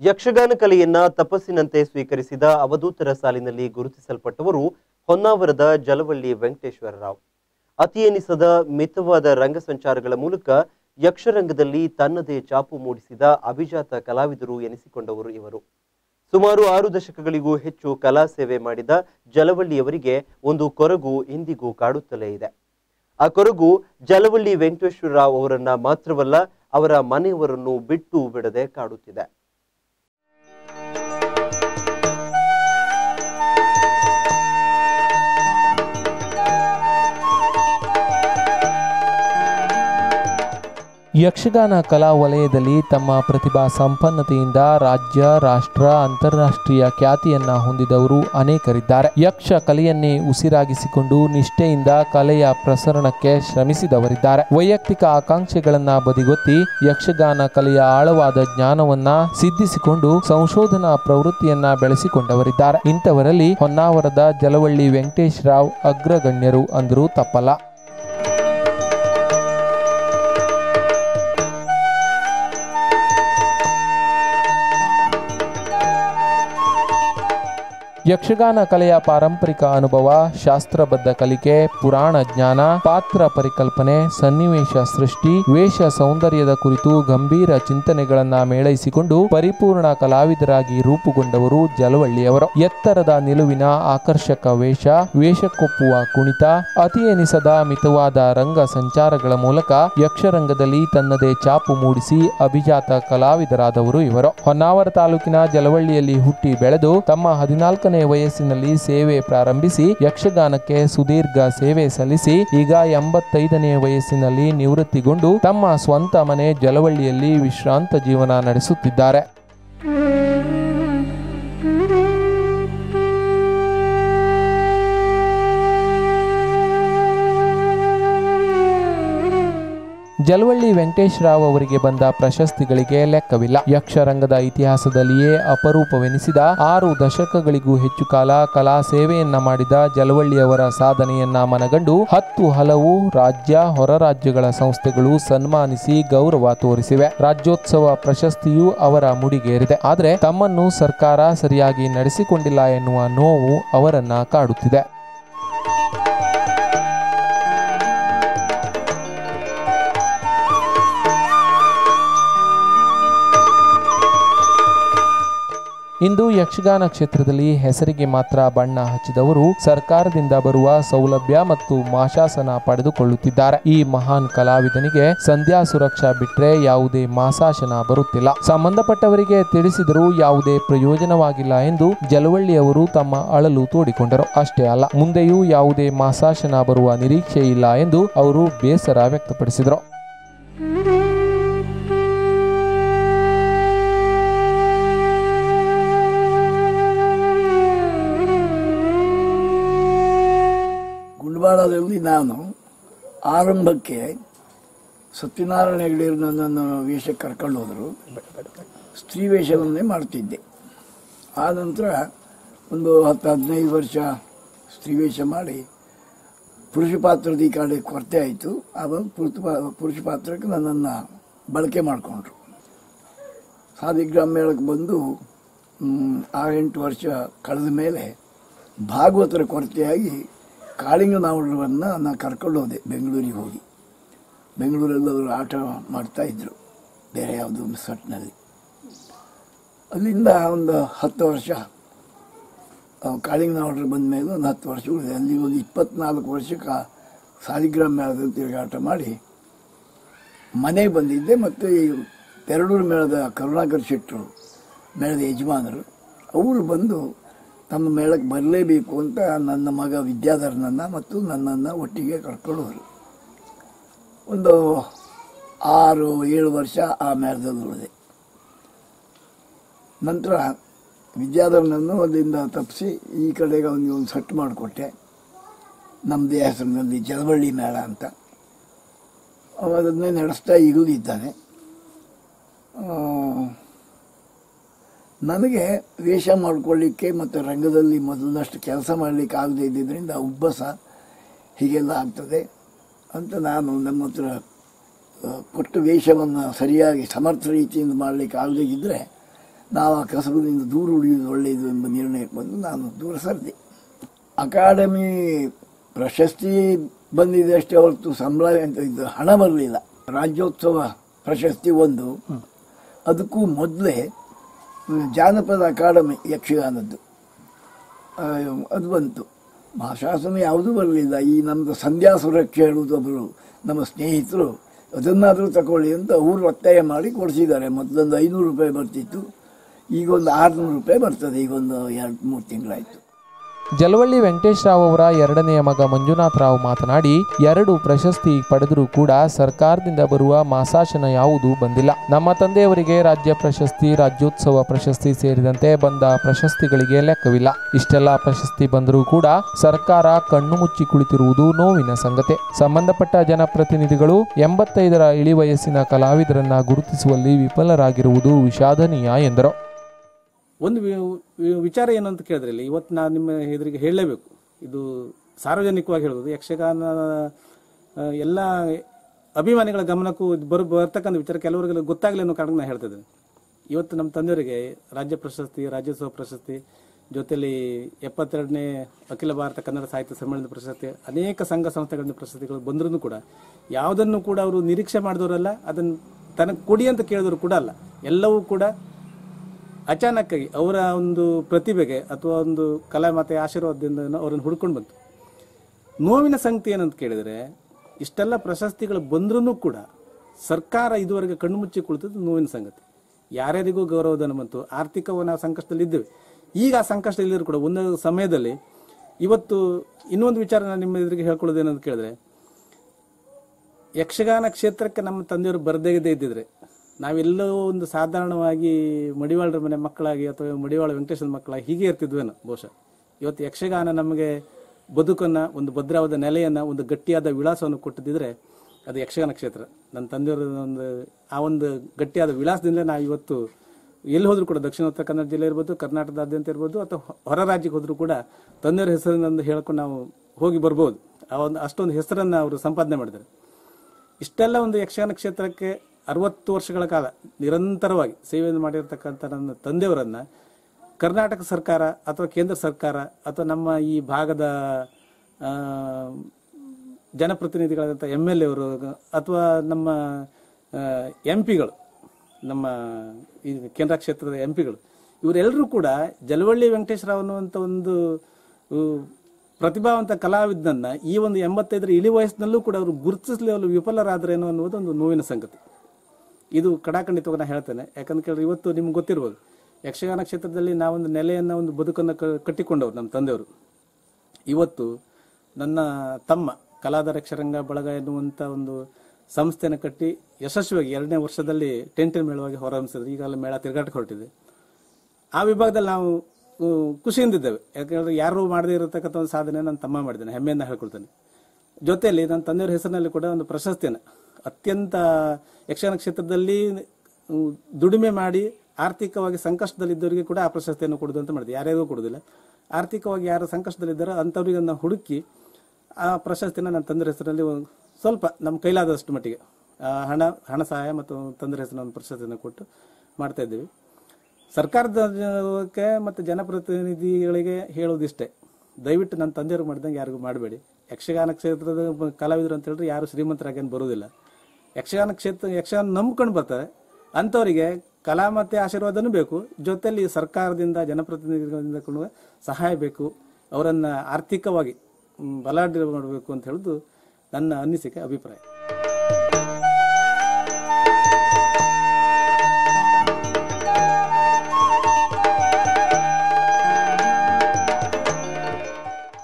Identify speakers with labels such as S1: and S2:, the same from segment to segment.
S1: ಯಕ್ಷಗಾನ ಕಲೆಯನ್ನ ತಪಸ್ಸಿನಂತೆ ಸ್ವೀಕರಿಸಿದ ಅವಧೂತರ ಸಾಲಿನಲ್ಲಿ ಗುರುತಿಸಲ್ಪಟ್ಟವರು ಹೊನ್ನಾವರದ ಜಲವಳ್ಳಿ ವೆಂಕಟೇಶ್ವರ ರಾವ್ ಅತಿ ಎನಿಸದ ಮಿತವಾದ ರಂಗ ಸಂಚಾರಗಳ ಮೂಲಕ ಯಕ್ಷರಂಗದಲ್ಲಿ ತನ್ನದೇ ಚಾಪು ಮೂಡಿಸಿದ ಅಭಿಜಾತ ಕಲಾವಿದರು ಎನಿಸಿಕೊಂಡವರು ಇವರು. ಸುಮಾರು ಆರು ದಶಕಗಳಿಗೂ ಹೆಚ್ಚು ಕಲಾ ಸೇವೆ ಮಾಡಿದ ಜಲವಳ್ಳಿಯವರಿಗೆ ಒಂದು ಕೊರಗು ಇಂದಿಗೂ ಕಾಡುತ್ತಲೇ ಇದೆ. ಆ ಕೊರಗು ಜಲವಳ್ಳಿ ವೆಂಕಟೇಶ್ವರ ರಾವ್ ಅವರನ್ನ ಮಾತ್ರವಲ್ಲ ಅವರ ಮನೆಯವರನ್ನು ಬಿಟ್ಟು ಬಿಡದೆ ಕಾಡುತ್ತಿದೆ.
S2: ಯಕ್ಷಗಾನ ಕಲಾ ವಲಯದಲ್ಲಿ ತಮ್ಮ ಪ್ರತಿಭಾ ಸಂಪನ್ನತೆಯಿಂದ ರಾಜ್ಯ, ರಾಷ್ಟ್ರ, ಅಂತಾರಾಷ್ಟ್ರೀಯ ಖ್ಯಾತಿಯನ್ನ ಹೊಂದಿದವರು ಅನೇಕರಿದ್ದಾರೆ. ಯಕ್ಷ ಕಲೆಯನ್ನೇ ಉಸಿರಾಗಿಸಿಕೊಂಡು ನಿಷ್ಠೆಯಿಂದ ಕಲೆಯ ಪ್ರಸರಣಕ್ಕೆ ಶ್ರಮಿಸಿದವರಿದ್ದಾರೆ. ವೈಯಕ್ತಿಕ ಆಕಾಂಕ್ಷೆಗಳನ್ನ ಬದಿಗೊತ್ತಿ ಯಕ್ಷಗಾನ ಕಲೆಯ ಆಳವಾದ ಜ್ಞಾನವನ್ನ ಸಿದ್ಧಿಸಿಕೊಂಡು ಸಂಶೋಧನಾ ಪ್ರವೃತ್ತಿಯನ್ನ ಬೆಳೆಸಿಕೊಂಡವರಿದ್ದಾರೆ. ಇಂಥವರಲ್ಲಿ ಹೊನ್ನಾವರದ ಜಲವಳ್ಳಿ ವೆಂಕಟೇಶ್ ರಾವ್ ಅಗ್ರಗಣ್ಯರು ಅಂದರೂ ತಪ್ಪಲ್ಲ. ಯಕ್ಷಗಾನ ಕಲೆಯ ಪಾರಂಪರಿಕ ಅನುಭವ, ಶಾಸ್ತ್ರಬದ್ಧ ಕಲಿಕೆ, ಪುರಾಣ ಜ್ಞಾನ, ಪಾತ್ರ ಪರಿಕಲ್ಪನೆ, ಸನ್ನಿವೇಶ ಸೃಷ್ಟಿ, ವೇಷ ಸೌಂದರ್ಯದ ಕುರಿತು ಗಂಭೀರ ಚಿಂತನೆಗಳನ್ನ ಮೇಳೈಸಿಕೊಂಡು ಪರಿಪೂರ್ಣ ಕಲಾವಿದರಾಗಿ ರೂಪುಗೊಂಡವರು ಜಲವಳ್ಳಿಯವರು. ಎತ್ತರದ ನಿಲುವಿನ ಆಕರ್ಷಕ ವೇಷ, ವೇಷಕ್ಕೊಪ್ಪುವ ಕುಣಿತ, ಅತಿ ಎನಿಸದ ಮಿತವಾದ ರಂಗ ಸಂಚಾರಗಳ ಮೂಲಕ ಯಕ್ಷರಂಗದಲ್ಲಿ ತನ್ನದೇ ಚಾಪು ಮೂಡಿಸಿ ಅಭಿಜಾತ ಕಲಾವಿದರಾದವರು ಇವರು. ಹೊನ್ನಾವರ ತಾಲೂಕಿನ ಜಲವಳ್ಳಿಯಲ್ಲಿ ಹುಟ್ಟಿ ಬೆಳೆದು ತಮ್ಮ ಹದಿನಾಲ್ಕನೇ ವಯಸ್ಸಿನಲ್ಲಿ ಸೇವೆ ಪ್ರಾರಂಭಿಸಿ ಯಕ್ಷಗಾನಕ್ಕೆ ಸುದೀರ್ಘ ಸೇವೆ ಸಲ್ಲಿಸಿ, ಈಗ ಎಂಬತ್ತೈದನೇ ವಯಸ್ಸಿನಲ್ಲಿ ನಿವೃತ್ತಿಗೊಂಡು ತಮ್ಮ ಸ್ವಂತ ಮನೆ ಜಲವಳ್ಳಿಯಲ್ಲಿ ವಿಶ್ರಾಂತ ಜೀವನ ನಡೆಸುತ್ತಿದ್ದಾರೆ. ಜಲವಳ್ಳಿ ವೆಂಕಟೇಶ್ ರಾವ್ ಅವರಿಗೆ ಬಂದ ಪ್ರಶಸ್ತಿಗಳಿಗೆ ಲೆಕ್ಕವಿಲ್ಲ. ಯಕ್ಷರಂಗದ ಇತಿಹಾಸದಲ್ಲಿಯೇ ಅಪರೂಪವೆನಿಸಿದ ಆರು ದಶಕಗಳಿಗೂ ಹೆಚ್ಚು ಕಾಲ ಕಲಾ ಸೇವೆಯನ್ನ ಮಾಡಿದ ಜಲವಳ್ಳಿ ಅವರ ಸಾಧನೆಯನ್ನ ಮನಗಂಡು ಹತ್ತು ಹಲವು ರಾಜ್ಯ, ಹೊರ ರಾಜ್ಯಗಳ ಸಂಸ್ಥೆಗಳು ಸನ್ಮಾನಿಸಿ ಗೌರವ ತೋರಿಸಿವೆ. ರಾಜ್ಯೋತ್ಸವ ಪ್ರಶಸ್ತಿಯು ಅವರ ಮುಡಿಗೇರಿದೆ. ಆದರೆ ತಮ್ಮನ್ನು ಸರ್ಕಾರ ಸರಿಯಾಗಿ ನಡೆಸಿಕೊಂಡಿಲ್ಲ ಎನ್ನುವ ನೋವು ಅವರನ್ನ ಕಾಡುತ್ತಿದೆ. ಇಂದು ಯಕ್ಷಗಾನ ಕ್ಷೇತ್ರದಲ್ಲಿ ಹೆಸರಿಗೆ ಮಾತ್ರ ಬಣ್ಣ ಹಚ್ಚಿದವರು ಸರ್ಕಾರದಿಂದ ಬರುವ ಸೌಲಭ್ಯ ಮತ್ತು ಮಾಶಾಸನ ಪಡೆದುಕೊಳ್ಳುತ್ತಿದ್ದಾರೆ. ಈ ಮಹಾನ್ ಕಲಾವಿದನಿಗೆ ಸಂಧ್ಯಾ ಸುರಕ್ಷಾ ಬಿಟ್ಟರೆ ಯಾವುದೇ ಮಾಸಾಶನ ಬರುತ್ತಿಲ್ಲ. ಸಂಬಂಧಪಟ್ಟವರಿಗೆ ತಿಳಿಸಿದರೂ ಯಾವುದೇ ಪ್ರಯೋಜನವಾಗಿಲ್ಲ ಎಂದು ಜಲವಳ್ಳಿಯವರು ತಮ್ಮ ಅಳಲು ತೋಡಿಕೊಂಡರು. ಅಷ್ಟೇ ಅಲ್ಲ, ಮುಂದೆಯೂ ಯಾವುದೇ ಮಾಸಾಶನ ಬರುವ ನಿರೀಕ್ಷೆ ಇಲ್ಲ ಎಂದು ಅವರು ಬೇಸರ ವ್ಯಕ್ತಪಡಿಸಿದರು.
S3: ಗುಂಡ್ವಾಡದಲ್ಲಿ ನಾನು ಆರಂಭಕ್ಕೆ ಸತ್ಯನಾರಾಯಣ ಹೆಗಡೆಯವರು ನನ್ನನ್ನು ವೇಷಕ್ಕೆ ಕರ್ಕೊಂಡು ಹೋದರು. ಸ್ತ್ರೀ ವೇಷವನ್ನೇ ಮಾಡ್ತಿದ್ದೆ. ಆ ನಂತರ ಒಂದು ಹತ್ತು ಹದಿನೈದು ವರ್ಷ ಸ್ತ್ರೀ ವೇಷ ಮಾಡಿ ಪುರುಷ ಪಾತ್ರದ ಈ ಕಡೆ ಕೊರತೆ ಆಯಿತು. ಆವಾಗ ಪುರುಷ ಪುರುಷ ಪಾತ್ರಕ್ಕೆ ನನ್ನನ್ನು ಬಳಕೆ ಮಾಡಿಕೊಂಡ್ರು. ಸಾದಿಗ್ರಾಮ ಮೇಳಕ್ಕೆ ಬಂದು ಆರೆಂಟು ವರ್ಷ ಕಳೆದ ಮೇಲೆ ಭಾಗವತರ ಕೊರತೆಯಾಗಿ ಕಾಳಿಂಗನಾವಳವನ್ನು ನಾನು ಕರ್ಕೊಂಡು ಹೋದೆ, ಬೆಂಗಳೂರಿಗೆ ಹೋಗಿ. ಬೆಂಗಳೂರಲ್ಲಿ ಅವರು ಆಟ ಮಾಡ್ತಾ ಇದ್ರು, ಬೇರೆ ಯಾವುದೋ ಒಂದು ಸಟ್ನಲ್ಲಿ. ಅಲ್ಲಿಂದ ಒಂದು ಹತ್ತು ವರ್ಷ ಕಾಳಿಂಗನಾವಳರು ಬಂದ ಮೇಲೆ ಒಂದು ಹತ್ತು ವರ್ಷ ಉಳಿದೆ. ಅಲ್ಲಿ ಒಂದು ಇಪ್ಪತ್ನಾಲ್ಕು ವರ್ಷಕ್ಕೆ ಸಾಲಿಗ್ರಾಮ ಮೇಳದಲ್ಲಿ ತಿರುಗಾಟ ಮಾಡಿ ಮನೆಗೆ ಬಂದಿದ್ದೆ. ಮತ್ತು ಈ ಪೆರಡೂರು ಮೇಳದ ಕರುಣಾಕರ್ ಶೆಟ್ಟರು, ಮೇಳದ ಯಜಮಾನರು, ಅವರು ಬಂದು ತಮ್ಮ ಮೇಳಕ್ಕೆ ಬರಲೇಬೇಕು ಅಂತ ನನ್ನ ಮಗ ವಿದ್ಯಾಧರನನ್ನು ಮತ್ತು ನನ್ನನ್ನು ಒಟ್ಟಿಗೆ ಕರ್ಕೊಳ್ಳೋರು ಒಂದು ಆರು, ಏಳು ವರ್ಷ ಆ ಮ್ಯಾರದಲ್ಲಿ ನಂತರ ವಿದ್ಯಾಧರನನ್ನು ಅಲ್ಲಿಂದ ತಪ್ಪಿಸಿ ಈ ಕಡೆಗೆ ಅವನಿಗೆ ಒಂದು ಸೆಟ್ ಮಾಡಿಕೊಟ್ಟೆ. ನಮ್ಮದೇ ಹೆಸರಿನಲ್ಲಿ ಜಲವಳ್ಳಿ ಮೇಳ ಅಂತ. ಅದನ್ನೇ ನಡೆಸ್ತಾ ಈಗಲೂ ಇದ್ದಾನೆ. ನನಗೆ ವೇಷ ಮಾಡ್ಕೊಳ್ಳಿಕ್ಕೆ ಮತ್ತು ರಂಗದಲ್ಲಿ ಮೊದಲಿನಷ್ಟು ಕೆಲಸ ಮಾಡಲಿಕ್ಕೆ ಆಗದೆ ಇದ್ದಿದ್ದರಿಂದ ಉಬ್ಬಸ ಹೀಗೆಲ್ಲ ಆಗ್ತದೆ ಅಂತ ನಾನು ನಮ್ಮ ಹತ್ರ ಕೊಟ್ಟು ಕೊಟ್ಟ ವೇಷವನ್ನು ಸರಿಯಾಗಿ ಸಮರ್ಥ ರೀತಿಯಿಂದ ಮಾಡಲಿಕ್ಕೆ ಆಗದೇ ಇದ್ದರೆ ನಾವು ಆ ಕಸಬದಿಂದ ದೂರ ಉಳಿಯುವುದು ಒಳ್ಳೆಯದು ಎಂಬ ನಿರ್ಣಯಕ್ಕೆ ಬಂದು ನಾನು ದೂರ ಸರಿದೆ. ಅಕಾಡೆಮಿ ಪ್ರಶಸ್ತಿ ಬಂದಿದೆ ಅಷ್ಟೇ ಹೊರತು ಸಂಬಳ ಅಂತ ಇದು ಹಣ ಬರಲಿಲ್ಲ. ರಾಜ್ಯೋತ್ಸವ ಪ್ರಶಸ್ತಿ ಒಂದು. ಅದಕ್ಕೂ ಮೊದಲೇ ಜಾನಪದ ಅಕಾಡೆಮಿ ಯಕ್ಷಗಾನದ್ದು. ಅದು ಬಂತು. ಮಹಾಶಾಸನ ಯಾವುದೂ ಬರಲಿಲ್ಲ. ಈ ನಮ್ಮದು ಸಂಧ್ಯಾ ಸುರಕ್ಷೆ ಹೇಳುವುದೊಬ್ಬರು ನಮ್ಮ ಸ್ನೇಹಿತರು, ಅದನ್ನಾದರೂ ತಗೊಳ್ಳಿ ಅಂತ ಊರು ಒತ್ತಾಯ ಮಾಡಿ ಕೊಡಿಸಿದ್ದಾರೆ. ಮೊದಲೊಂದು ಐನೂರು ರೂಪಾಯಿ ಬರ್ತಿತ್ತು. ಈಗ ಒಂದು ಆರುನೂರು ರೂಪಾಯಿ ಬರ್ತದೆ. ಈಗ ಒಂದು ಎರಡು ಮೂರು ತಿಂಗಳಾಯಿತು.
S2: ಜಲವಳ್ಳಿ ವೆಂಕಟೇಶ್ ರಾವ್ ಅವರ ಎರಡನೆಯ ಮಗ ಮಂಜುನಾಥ್ ರಾವ್ ಮಾತನಾಡಿ, ಎರಡು ಪ್ರಶಸ್ತಿ ಪಡೆದರೂ ಕೂಡ ಸರ್ಕಾರದಿಂದ ಬರುವ ಮಾಸಾಶನ ಯಾವುದೂ ಬಂದಿಲ್ಲ. ನಮ್ಮ ತಂದೆಯವರಿಗೆ ರಾಜ್ಯ ಪ್ರಶಸ್ತಿ, ರಾಜ್ಯೋತ್ಸವ ಪ್ರಶಸ್ತಿ ಸೇರಿದಂತೆ ಬಂದ ಪ್ರಶಸ್ತಿಗಳಿಗೆ ಲೆಕ್ಕವಿಲ್ಲ. ಇಷ್ಟೆಲ್ಲ ಪ್ರಶಸ್ತಿ ಬಂದರೂ ಕೂಡ ಸರ್ಕಾರ ಕಣ್ಣು ಮುಚ್ಚಿ ಕುಳಿತಿರುವುದು ನೋವಿನ ಸಂಗತಿ. ಸಂಬಂಧಪಟ್ಟ ಜನಪ್ರತಿನಿಧಿಗಳು ಎಂಬತ್ತೈದರ ಇಳಿವಯಸ್ಸಿನ ಕಲಾವಿದರನ್ನ ಗುರುತಿಸುವಲ್ಲಿ ವಿಫಲರಾಗಿರುವುದು ವಿಷಾದನೀಯ ಎಂದರು.
S4: ಒಂದು ವಿಚಾರ ಏನು ಅಂತ ಕೇಳಿದ್ರೆ ಇಲ್ಲಿ ಇವತ್ತು ನಾನು ನಿಮ್ಮ ಹೆದರಿಗೆ ಹೇಳಲೇಬೇಕು. ಇದು ಸಾರ್ವಜನಿಕವಾಗಿ ಹೇಳ್ಬೋದು. ಯಕ್ಷಗಾನ ಎಲ್ಲ ಅಭಿಮಾನಿಗಳ ಗಮನಕ್ಕೂ ಬರ್, ಬರ್ತಕ್ಕಂಥ ವಿಚಾರ ಕೆಲವರಿಗೆಲ್ಲ ಗೊತ್ತಾಗಲಿ ಅನ್ನೋ ಕಾರಣಕ್ಕೆ ನಾನು ಹೇಳ್ತಿದ್ದೇನೆ ಇವತ್ತು ನಮ್ಮ ತಂದೆಯವರಿಗೆ ರಾಜ್ಯ ಪ್ರಶಸ್ತಿ, ರಾಜ್ಯೋತ್ಸವ ಪ್ರಶಸ್ತಿ ಜೊತೆಯಲ್ಲಿ ಎಪ್ಪತ್ತೆರಡನೇ ಅಖಿಲ ಭಾರತ ಕನ್ನಡ ಸಾಹಿತ್ಯ ಸಮ್ಮೇಳನದ ಪ್ರಶಸ್ತಿ, ಅನೇಕ ಸಂಘ ಸಂಸ್ಥೆಗಳಿಂದ ಪ್ರಶಸ್ತಿಗಳು ಬಂದ್ರೂ ಕೂಡ, ಯಾವುದನ್ನು ಕೂಡ ಅವರು ನಿರೀಕ್ಷೆ ಮಾಡಿದವರಲ್ಲ, ಅದನ್ನು ತನಗೆ ಕೊಡಿ ಅಂತ ಕೇಳಿದವರು ಕೂಡ ಅಲ್ಲ. ಎಲ್ಲವೂ ಕೂಡ ಅಚಾನಕ್ಕಾಗಿ ಅವರ ಒಂದು ಪ್ರತಿಭೆಗೆ ಅಥವಾ ಒಂದು ಕಲಾ ಮತ್ತೆ ಆಶೀರ್ವಾದದಿಂದ ಅವರನ್ನು ಹುಡ್ಕೊಂಡು ಬಂತು. ನೋವಿನ ಸಂಗತಿ ಏನಂತ ಕೇಳಿದರೆ, ಇಷ್ಟೆಲ್ಲ ಪ್ರಶಸ್ತಿಗಳು ಬಂದ್ರೂ ಕೂಡ ಸರ್ಕಾರ ಇದುವರೆಗೆ ಕಣ್ಣು ಮುಚ್ಚಿ ಕುಳಿತದ್ದು ನೋವಿನ ಸಂಗತಿ. ಯಾರ್ಯಾರಿಗೂ ಗೌರವಧನ ಬಂತು. ಆರ್ಥಿಕವನ್ನು ಸಂಕಷ್ಟದಲ್ಲಿ ಇದ್ದೇವೆ. ಈಗ ಆ ಸಂಕಷ್ಟ ಕೂಡ ಒಂದು ಸಮಯದಲ್ಲಿ ಇವತ್ತು ಇನ್ನೊಂದು ವಿಚಾರ ನಾನು ನಿಮ್ಮ ಎದುರಿಗೆ ಹೇಳ್ಕೊಳ್ಳೋದೇನಂತ ಕೇಳಿದ್ರೆ, ಯಕ್ಷಗಾನ ಕ್ಷೇತ್ರಕ್ಕೆ ನಮ್ಮ ತಂದೆಯವರು ಬರದೇ ಇದ್ದಿದ್ರೆ ನಾವೆಲ್ಲೋ ಒಂದು ಸಾಧಾರಣವಾಗಿ ಮಡಿವಾಳರ ಮನೆ ಮಕ್ಕಳಾಗಿ ಅಥವಾ ಮಡಿವಾಳ ವೆಂಕಟೇಶ್ವರ ಮಕ್ಕಳಾಗಿ ಹೀಗೆ ಇರ್ತಿದ್ವೇನೋ ಬಹುಶಃ. ಇವತ್ತು ಯಕ್ಷಗಾನ ನಮಗೆ ಬದುಕನ್ನು, ಒಂದು ಭದ್ರವಾದ ನೆಲೆಯನ್ನು, ಒಂದು ಗಟ್ಟಿಯಾದ ವಿಳಾಸವನ್ನು ಕೊಟ್ಟಿದ್ದರೆ ಅದು ಯಕ್ಷಗಾನ ಕ್ಷೇತ್ರ. ನನ್ನ ತಂದೆಯವರ ಒಂದು, ಆ ಒಂದು ಗಟ್ಟಿಯಾದ ವಿಳಾಸದಿಂದ ನಾವು ಇವತ್ತು ಎಲ್ಲಿ ಹೋದರೂ ಕೂಡ ದಕ್ಷಿಣ ಉತ್ತರ ಕನ್ನಡ ಜಿಲ್ಲೆ ಇರ್ಬೋದು, ಕರ್ನಾಟಕದಾದ್ಯಂತ ಇರ್ಬೋದು, ಅಥವಾ ಹೊರ ರಾಜ್ಯಕ್ಕೆ ಹೋದರೂ ಕೂಡ ತಂದೆಯವರ ಹೆಸರಿನಂದು ಹೇಳ್ಕೊಂಡು ನಾವು ಹೋಗಿ ಬರ್ಬೋದು. ಆ ಒಂದು, ಅಷ್ಟೊಂದು ಹೆಸರನ್ನು ಅವರು ಸಂಪಾದನೆ ಮಾಡಿದ್ದಾರೆ. ಇಷ್ಟೆಲ್ಲ ಒಂದು ಯಕ್ಷಗಾನ ಕ್ಷೇತ್ರಕ್ಕೆ ಅರವತ್ತು ವರ್ಷಗಳ ಕಾಲ ನಿರಂತರವಾಗಿ ಸೇವೆಯನ್ನು ಮಾಡಿರ್ತಕ್ಕಂಥ ನನ್ನ ತಂದೆಯವರನ್ನು ಕರ್ನಾಟಕ ಸರ್ಕಾರ ಅಥವಾ ಕೇಂದ್ರ ಸರ್ಕಾರ ಅಥವಾ ನಮ್ಮ ಈ ಭಾಗದ ಜನಪ್ರತಿನಿಧಿಗಳಾದಂಥ ಎಂ ಎಲ್ ಎವರು ಅಥವಾ ನಮ್ಮ ಎಂ ಪಿಗಳು ನಮ್ಮ ಈ ಕೇಂದ್ರ ಕ್ಷೇತ್ರದ ಎಂ ಪಿಗಳು ಇವರೆಲ್ಲರೂ ಕೂಡ ಜಲವಳ್ಳಿ ವೆಂಕಟೇಶ್ವರಾವ್ ಅನ್ನುವಂಥ ಒಂದು ಪ್ರತಿಭಾವಂತ ಕಲಾವಿದನನ್ನ ಈ ಒಂದು ಎಂಬತ್ತೈದರ ಇಳಿ ವಯಸ್ಸಿನಲ್ಲೂ ಕೂಡ ಅವರು ಗುರುತಿಸಲಿ ವಿಫಲರಾದರೇನೋ ಅನ್ನುವುದು ಒಂದು ನೋವಿನ ಸಂಗತಿ. ಇದು ಕಡಾಖಂಡಿತವಾಗಿ ನಾನು ಹೇಳ್ತೇನೆ. ಯಾಕಂತ ಕೇಳಿದ್ರೆ ಇವತ್ತು ನಿಮ್ಗೆ ಗೊತ್ತಿರ್ಬೋದು, ಯಕ್ಷಗಾನ ಕ್ಷೇತ್ರದಲ್ಲಿ ನಾವೊಂದು ನೆಲೆಯನ್ನು, ಒಂದು ಬದುಕನ್ನು ಕಟ್ಟಿಕೊಂಡವರು ನಮ್ಮ ತಂದೆಯವರು. ಇವತ್ತು ನನ್ನ ತಮ್ಮ ಕಲಾದ ಯಕ್ಷರಂಗ ಬಳಗ ಎನ್ನುವಂಥ ಒಂದು ಸಂಸ್ಥೆಯನ್ನು ಕಟ್ಟಿ ಯಶಸ್ವಿಯಾಗಿ ಎರಡನೇ ವರ್ಷದಲ್ಲಿ ಟೆಂಟಿನ ಮೇಳವಾಗಿ ಹೊರಹೊಮ್ಮಿಸಿದ್ರು. ಈಗಲ್ಲ ಮೇಳ ತಿರುಗಾಟಕ್ಕೆ ಹೊರಟಿದೆ. ಆ ವಿಭಾಗದಲ್ಲಿ ನಾವು ಖುಷಿಯಿಂದ ಇದ್ದೇವೆ ಯಾಕಂದ್ರೆ ಯಾರು ಮಾಡದೇ ಇರತಕ್ಕಂಥ ಒಂದು ಸಾಧನೆ ನನ್ನ ತಮ್ಮ ಮಾಡಿದ್ದೇನೆ. ಹೆಮ್ಮೆಯಿಂದ ಹೇಳ್ಕೊಳ್ತೇನೆ. ಜೊತೆಯಲ್ಲಿ ನನ್ನ ತಂದೆಯವ್ರ ಹೆಸರಿನಲ್ಲಿ ಕೂಡ ಒಂದು ಪ್ರಶಸ್ತಿಯನ್ನು ಅತ್ಯಂತ ಯಕ್ಷಗಾನ ಕ್ಷೇತ್ರದಲ್ಲಿ ದುಡಿಮೆ ಮಾಡಿ ಆರ್ಥಿಕವಾಗಿ ಸಂಕಷ್ಟದಲ್ಲಿದ್ದವರಿಗೆ ಕೂಡ ಆ ಪ್ರಶಸ್ತಿಯನ್ನು ಕೊಡುದು ಅಂತ ಮಾಡಿದೆ. ಯಾರ್ಯಾರಿಗೂ ಕೊಡೋದಿಲ್ಲ. ಆರ್ಥಿಕವಾಗಿ ಯಾರು ಸಂಕಷ್ಟದಲ್ಲಿದ್ದಾರೋ ಅಂಥವ್ರಿಗೆ ಹುಡುಕಿ ಆ ಪ್ರಶಸ್ತಿನ ನನ್ನ ತಂದ್ರ ಹೆಸರಲ್ಲಿ ಒಂದು ಸ್ವಲ್ಪ ನಮ್ಮ ಕೈಲಾದಷ್ಟು ಮಟ್ಟಿಗೆ ಹಣ ಹಣ ಸಹಾಯ ಮತ್ತು ತಂದ್ರ ಹೆಸರಿನ ಒಂದು ಪ್ರಶಸ್ತಿಯನ್ನು ಕೊಟ್ಟು ಮಾಡ್ತಾ ಇದ್ದೀವಿ. ಸರ್ಕಾರದ ಜನಕ್ಕೆ ಮತ್ತು ಜನಪ್ರತಿನಿಧಿಗಳಿಗೆ ಹೇಳೋದಿಷ್ಟೇ ದಯವಿಟ್ಟು ನನ್ನ ತಂದೆಯವ್ರಿಗೆ ಮಾಡಿದಂಗೆ ಯಾರಿಗೂ ಮಾಡಬೇಡಿ. ಯಕ್ಷಗಾನ ಕ್ಷೇತ್ರದ ಕಲಾವಿದರು ಅಂತ ಹೇಳಿದ್ರೆ ಯಾರು ಶ್ರೀಮಂತರಾಗೇನು ಬರೋದಿಲ್ಲ ಯಕ್ಷಗಾನ ಕ್ಷೇತ್ರ, ಯಕ್ಷಗಾನ ನಂಬ್ಕೊಂಡು ಬರ್ತಾರೆ. ಅಂಥವರಿಗೆ ಕಲಾ ಮತ್ತು ಆಶೀರ್ವಾದನೂ ಬೇಕು. ಜೊತೆಯಲ್ಲಿ ಸರ್ಕಾರದಿಂದ, ಜನಪ್ರತಿನಿಧಿಗಳಿಂದ ಕೂಡ ಸಹಾಯ ಬೇಕು. ಅವರನ್ನು ಆರ್ಥಿಕವಾಗಿ ಬಲಾಢ್ಯ ಮಾಡಬೇಕು ಅಂತ ಹೇಳೋದು ನನ್ನ ಅನಿಸಿಕೆ, ಅಭಿಪ್ರಾಯ.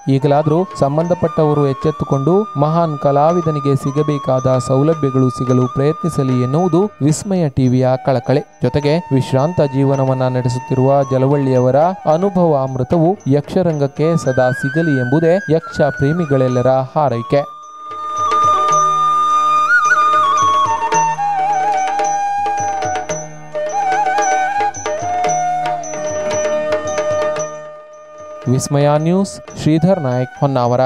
S2: ಈಗಲಾದರೂ ಸಂಬಂಧಪಟ್ಟವರು ಎಚ್ಚೆತ್ತುಕೊಂಡು ಮಹಾನ್ ಕಲಾವಿದನಿಗೆ ಸಿಗಬೇಕಾದ ಸೌಲಭ್ಯಗಳು ಸಿಗಲು ಪ್ರಯತ್ನಿಸಲಿ ಎನ್ನುವುದು ವಿಸ್ಮಯ ಟಿವಿಯ ಕಳಕಳೆ. ಜೊತೆಗೆ ವಿಶ್ರಾಂತ ಜೀವನವನ್ನ ನಡೆಸುತ್ತಿರುವ ಜಲವಳ್ಳಿಯವರ ಅನುಭವ ಅಮೃತವು ಯಕ್ಷರಂಗಕ್ಕೆ ಸದಾ ಸಿಗಲಿ ಎಂಬುದೇ ಯಕ್ಷ ಪ್ರೇಮಿಗಳೆಲ್ಲರ ಹಾರೈಕೆ. ವಿಸ್ಮಯ ನ್ಯೂಸ್ ಶ್ರೀಧರ್ ನಾಯಕ್ ಹೊನ್ನಾವರ